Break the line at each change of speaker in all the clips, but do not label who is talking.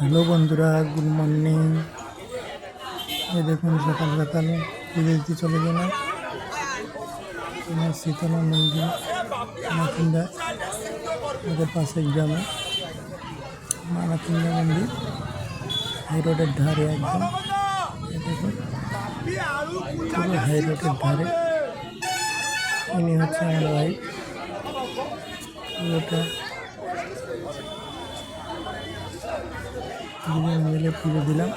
Hello বন্ধুরা, good morning. এই দেখুন সকাল সকাল পুজো দিতে চলে গেলাম। আমার শীতলা মন্দির মাথিন্দা ওদের পাশে গ্রামে। মাথিন্দা মন্দির হাই রোডের ধারে একদম। দেখুন হাই রোডের ধারে। ইনি হচ্ছে আমার ওয়াইফ দুজন মিলে পুজো দিলাম।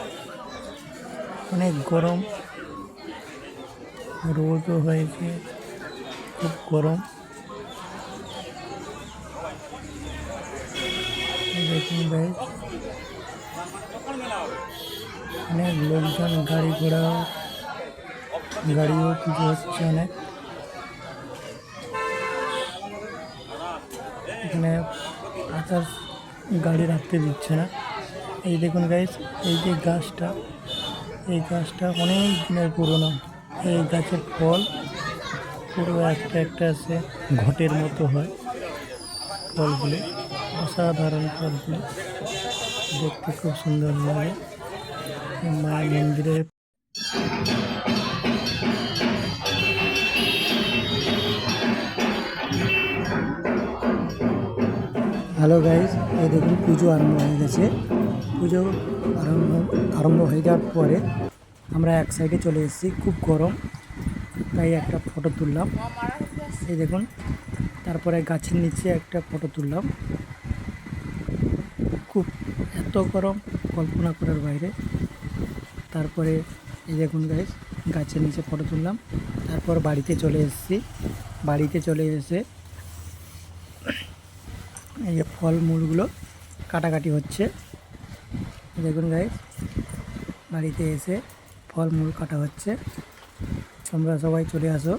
অনেক গরম। রোদও হয়েছে, খুব গরম। অনেক লোকজন গাড়ি ঘোড়া, গাড়িও পুজো হচ্ছে অনেক। এখানে আকাশ গাড়ি রাখতে দিচ্ছে না। এই দেখুন গাইস এই যে গাছটা, এই গাছটা অনেক দিনের পুরনো। এই গাছের ফল পুরো একটা একটা আছে, ঘটের মতো হয় ফলগুলো, অসাধারণ ফলগুলো। দেখতে খুব সুন্দর লাগে। মা মন্দিরে হ্যালো গাইজ এই দেখুন পুজো আরম্ভ হয়ে গেছে। পুজো আরম্ভ আরম্ভ হয়ে যাওয়ার পরে আমরা এক সাইডে চলে এসেছি, খুব গরম। তাই একটা ফটো তুললাম। এই দেখুন, তারপরে গাছের নিচে একটা ফটো তুললাম। খুব এত গরম, কল্পনা করার বাইরে। তারপরে এই দেখুন গাইজ গাছের নিচে ফটো তুললাম। তারপর বাড়িতে চলে এসেছি। বাড়িতে চলে এসে এই যে ফলমূলগুলো কাটাকাটি হচ্ছে। দেখুন গাই বাড়িতে এসে ফলমূল কাটা হচ্ছে। তোমরা সবাই চলে আসো।